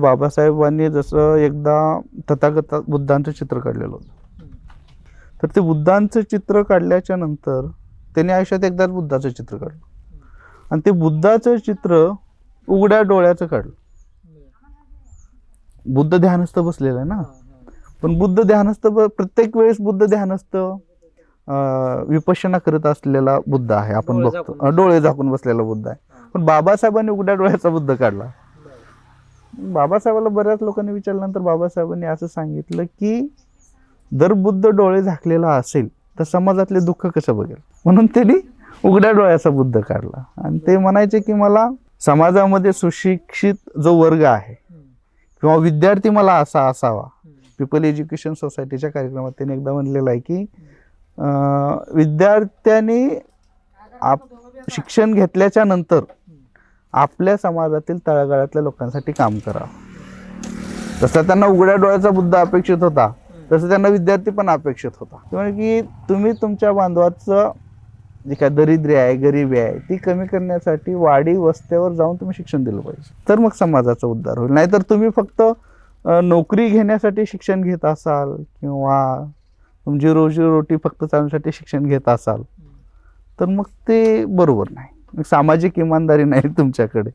बाबासाहेबांनी जसं एकदा तथागत बुद्धांचं चित्र काढलेलं होतं. तर ते बुद्धांचं चित्र काढल्याच्या नंतर त्यांनी आयुष्यात एकदाच बुद्धाचं चित्र काढलं. आणि ते बुद्धाचं चित्र उघड्या डोळ्याचं काढलं. बुद्ध ध्यानस्थ बसलेलं आहे ना? पण बुद्ध ध्यानस्थ प्रत्येक वेळेस बुद्ध ध्यानस्थ अं, विपश्यना करत असलेला बुद्ध आहे. आपण बघतो. डोळे झाकून बसलेला बुद्ध आहे. पण बाबासाहेबांनी उघड्या डोळ्याचा बुद्ध काढला. बाबासाहेबाला बऱ्याच लोकांनी विचारल्यानंतर बाबासाहेबांनी असं सांगितलं की जर बुद्ध डोळे झाकलेला असेल तर समाजातले दुःख कसं बघेल? म्हणून त्यांनी उघड्या डोळ्याचा बुद्ध काढला. आणि ते म्हणायचे की मला समाजामध्ये सुशिक्षित जो वर्ग आहे किंवा विद्यार्थी मला असा असावा. पीपल एज्युकेशन सोसायटीच्या कार्यक्रमात त्यांनी एकदा म्हणलेलं आहे की विद्यार्थ्यांनी आप शिक्षण घेतल्याच्या नंतर आपल्या समाजातील तळागाळातल्या लोकांसाठी काम करावं जसं त्यांना उघड्या डोळ्याचा मुद्दा अपेक्षित होता तसं त्यांना विद्यार्थी पण अपेक्षित होता. किंवा की तुम्ही तुमच्या बांधवाचं जे काय दरिद्री आहे गरिबी आहे ती कमी करण्यासाठी वाडी वस्त्यावर जाऊन तुम्ही शिक्षण दिलं पाहिजे. तर मग समाजाचा उद्धार होईल. नाहीतर तुम्ही फक्त नोकरी घेण्यासाठी शिक्षण घेत असाल किंवा तुमची रोजीरोटी फक्त चालण्यासाठी शिक्षण घेत असाल तर मग ते बरोबर नाही. सामाजिक इमानदारी नाही तुमच्याकडे.